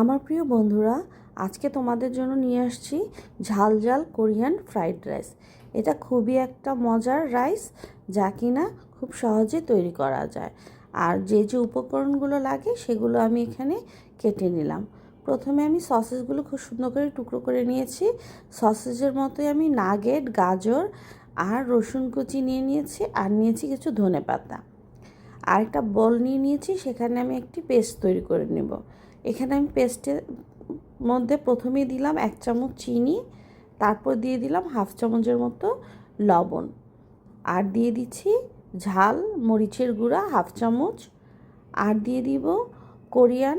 আমার প্রিয় বন্ধুরা, আজকে তোমাদের জন্য নিয়ে আসছি ঝাল ঝাল কোরিয়ান ফ্রাইড রাইস। এটা খুবই একটা মজার রাইস যা কিনা খুব সহজে তৈরি করা যায়। আর যে যে উপকরণগুলো লাগে সেগুলো আমি এখানে কেটে নিলাম। প্রথমে আমি সসেসগুলো খুব সুন্দর করে টুকরো করে নিয়েছি। সসেজের মতোই আমি নাগেট, গাজর আর রসুন কুচি নিয়ে নিয়েছি আর নিয়েছি কিছু ধনে পাতা আর একটা বল নিয়ে নিয়েছি, সেখানে আমি একটি পেস্ট তৈরি করে নেব। এখানে আমি পেস্টের মধ্যে প্রথমেই দিলাম এক চামচ চিনি, তারপর দিয়ে দিলাম হাফ চামচের মতো লবণ। আর দিয়ে দিচ্ছি ঝাল, মরিচের গুঁড়া হাফ চামচ। আর দিয়ে দিব কোরিয়ান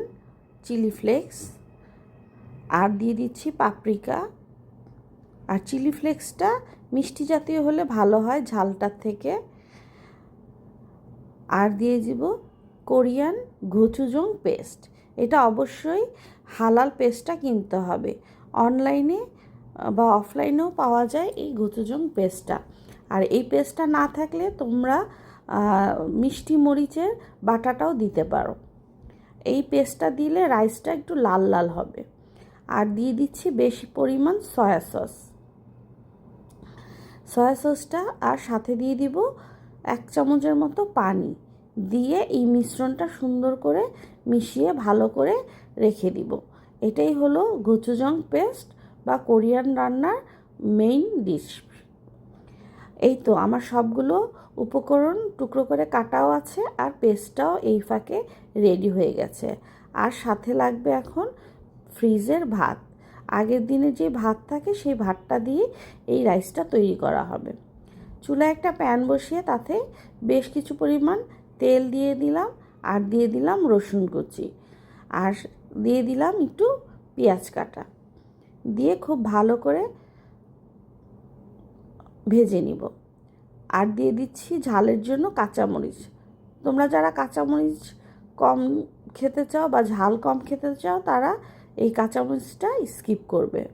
চিলি ফ্লেক্স। আর দিয়ে দিচ্ছি পাপরিকা। আর চিলি ফ্লেক্সটা মিষ্টি জাতীয় হলে ভালো হয় ঝালটার থেকে। আর দিয়ে দিব কোরিয়ান ঘুচুজং পেস্ট। এটা অবশ্যই হালাল পেস্টটা কিনতে হবে। অনলাইনে বা অফলাইনেও পাওয়া যায় এই ঘুচুজং পেস্টটা আর এই পেস্টটা না থাকলে তোমরা মিষ্টি মরিচের বাটাটাও দিতে পারো। এই পেস্টটা দিলে রাইসটা একটু লাল লাল হবে। আর দিয়ে দিচ্ছি বেশি পরিমাণ সয়া সস সয়া সসটা আর সাথে দিয়ে দিব এক চামচের মতো পানি। দিয়ে এই মিশ্রণটা সুন্দর করে মিশিয়ে ভালো করে রেখে দিব। এটাই হলো গোচুজং পেস্ট বা কোরিয়ান রান্নার মেইন ডিশ এই তো আমার সবগুলো উপকরণ, টুকরো করে কাটাও আছে আর পেস্টটাও এই ফাঁকে রেডি হয়ে গেছে। আর সাথে লাগবে এখন ফ্রিজের ভাত। আগের দিনে যে ভাত থাকে সেই ভাতটা দিয়ে এই রাইসটা তৈরি করা হবে। চুলায় একটা প্যান বসিয়ে তাতে বেশ কিছু পরিমাণ তেল দিয়ে দিলাম। আর দিয়ে দিলাম রসুন কুচি। আর দিয়ে দিলাম একটু পেঁয়াজ কাটা। দিয়ে খুব ভালো করে ভেজে নিব। আর দিয়ে দিচ্ছি ঝালের জন্য কাঁচামরিচ। তোমরা যারা কাঁচামরিচ কম খেতে চাও বা ঝাল কম খেতে চাও, তারা এই কাঁচামরিচটা স্কিপ করবে।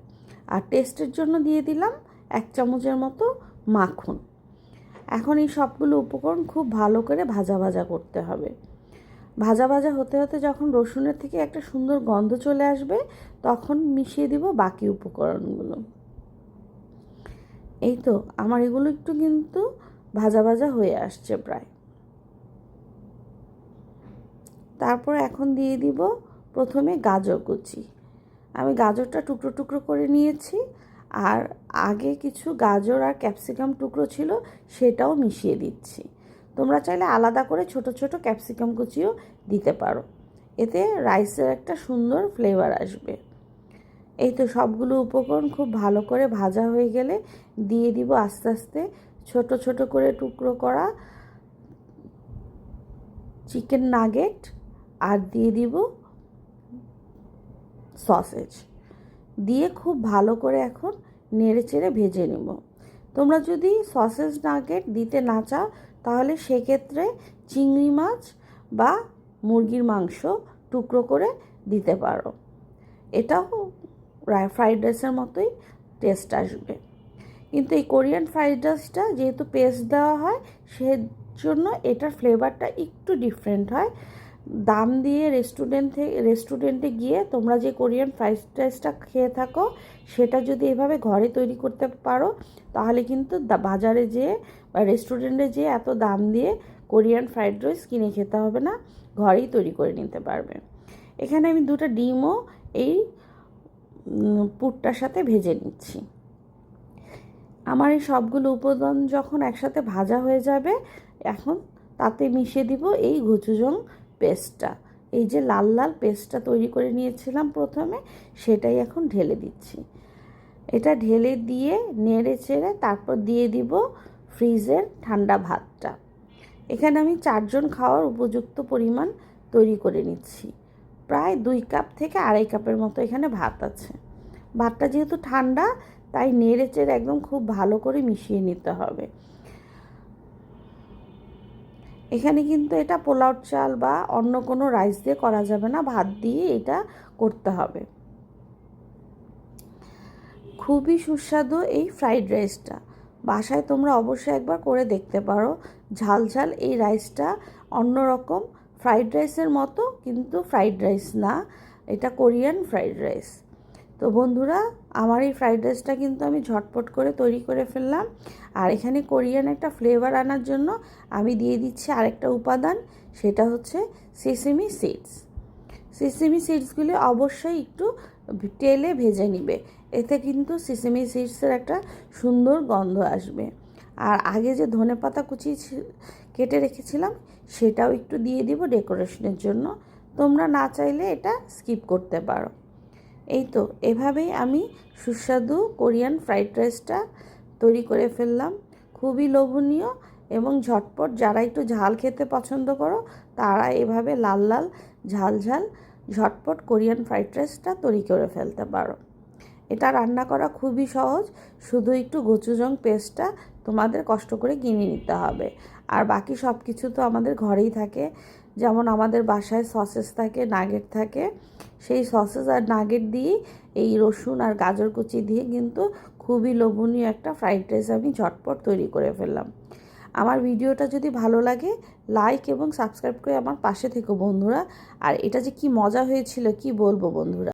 আর টেস্টের জন্য দিয়ে দিলাম এক চামচের মতো মাখন। এখন এই সবগুলো উপকরণ খুব ভালো করে ভাজা ভাজা করতে হবে। ভাজা ভাজা হতে হতে যখন রসুনের থেকে একটা সুন্দর গন্ধ চলে আসবে, তখন মিশিয়ে দিব বাকি উপকরণগুলো। এই তো, আমার এগুলো একটু কিন্তু ভাজা ভাজা হয়ে আসছে প্রায়। তারপর এখন দিয়ে দিব প্রথমে গাজর কুচি। আমি গাজরটা টুকরো টুকরো করে নিয়েছি, আর আগে কিছু গাজর আর ক্যাপসিকাম টুকরো ছিল, সেটাও মিশিয়ে দিচ্ছি। তোমরা চাইলে আলাদা করে ছোট ছোট ক্যাপসিকাম কুচিও দিতে পারো। এতে রাইসের একটা সুন্দর ফ্লেভার আসবে। এই তো সবগুলো উপকরণ খুব ভালো করে ভাজা হয়ে গেলে দিয়ে দিব আস্তে আস্তে ছোট ছোট করে টুকরো করা চিকেন নাগেট আর দিয়ে দিব সসেজ। দিয়ে খুব ভালো করে এখন নেড়ে চেড়ে ভেজে নেব। তোমরা যদি সসেজ নাগেট দিতে না চাও তাহলে সেক্ষেত্রে চিংড়ি মাছ বা মুরগির মাংস টুকরো করে দিতে পারো। এটাও ফ্রাইড রাইসের মতোই টেস্ট আসবে। কিন্তু এই কোরিয়ান ফ্রাইড রাইসটা যেহেতু পেস্ট দেওয়া হয়, সেজন্য এটার ফ্লেভারটা একটু ডিফারেন্ট হয়। দাম দিয়ে রেস্টুরেন্ট থেকে রেস্টুরেন্টে গিয়ে তোমরা যে কোরিয়ান ফ্রাইড রাইসটা খেয়ে থাকো, সেটা যদি এভাবে ঘরে তৈরি করতে পারো, তাহলে কিন্তু বাজারে যেয়ে বা রেস্টুরেন্টে যেয়ে এত দাম দিয়ে কোরিয়ান ফ্রাইড রাইস কিনে খেতে হবে না, ঘরেই তৈরি করে নিতে পারবে। এখানে আমি দুটো ডিমও এই পুরটার সাথে ভেজে নিচ্ছি। আমার এই সবগুলো উপাদান যখন একসাথে ভাজা হয়ে যাবে, এখন তাতে মিশিয়ে দিব এই ঘুচুজং পেস্টটা। এই যে লাল লাল পেস্টটা তৈরি করে নিয়েছিলাম প্রথমে, সেটাই এখন ঢেলে দিচ্ছি। এটা ঢেলে দিয়ে নেড়ে চেড়ে তারপর দিয়ে দিব ফ্রিজের ঠান্ডা ভাতটা। এখানে আমি চারজন খাওয়ার উপযুক্ত পরিমাণ তৈরি করে নিচ্ছি। প্রায় দুই কাপ থেকে আড়াই কাপের মতো এখানে ভাত আছে। ভাতটা যেহেতু ঠান্ডা, তাই নেড়ে চেড়ে একদম খুব ভালো করে মিশিয়ে নিতে হবে। এখানে কিন্তু এটা পোলাও চাল বা অন্য কোনো রাইস দিয়ে করা যাবে না। ভাত দিয়ে এটা করতে হবে। খুবই সুস্বাদু এই ফ্রাইড রাইসটা বাসায় তোমরা অবশ্যই একবার করে দেখতে পারো। ঝাল ঝাল এই রাইসটা অন্যরকম ফ্রাইড রাইসের মতো কিন্তু ফ্রাইড রাইস না। এটা কোরিয়ান ফ্রাইড রাইস তো বন্ধুরা, আমার এই ফ্রাইড রাইসটা কিন্তু আমি ঝটপট করে তৈরি করে ফেললাম। আর এখানে কোরিয়ান একটা ফ্লেভার আনার জন্য আমি দিয়ে দিচ্ছি আরেকটা উপাদান, সেটা হচ্ছে সিসিমি সিডস সিসিমি সিডসগুলি অবশ্যই একটু তেলে ভেজে নিবে, এতে কিন্তু সিসিমি সিডসের একটা সুন্দর গন্ধ আসবে। আর আগে যে ধনে পাতা কুচি কেটে রেখেছিলাম, সেটাও একটু দিয়ে দিব ডেকোরেশনের জন্য। তোমরা না চাইলে এটা স্কিপ করতে পারো। এই তো, এভাবেই আমি সুস্বাদু কোরিয়ান ফ্রাইড রাইসটা তৈরি করে ফেললাম। খুবই লোভনীয় এবং ঝটপট যারা একটু ঝাল খেতে পছন্দ করো, তারা এভাবে লাল লাল, ঝাল ঝাল, ঝটপট কোরিয়ান ফ্রাইড রাইসটা তৈরি করে ফেলতে পারো। এটা রান্না করা খুবই সহজ, শুধু একটু গোচুজং পেস্টটা তোমাদের কষ্ট করে কিনে নিতে হবে। আর বাকি সব কিছু তো আমাদের ঘরেই থাকে। যেমন আমাদের বাসায় সসেস থাকে, নাগেট থাকে। সেই সসেস আর নাগেট দিয়ে এই রসুন আর গাজর কুচি দিয়ে কিন্তু খুবই লোভনীয় একটা ফ্রাইড রাইস আমি ঝটপট তৈরি করে ফেললাম। আমার ভিডিওটা যদি ভালো লাগে, লাইক এবং সাবস্ক্রাইব করে আমার পাশে থেকো বন্ধুরা। আর এটা যে কি মজা হয়েছিল, কি বলব বন্ধুরা?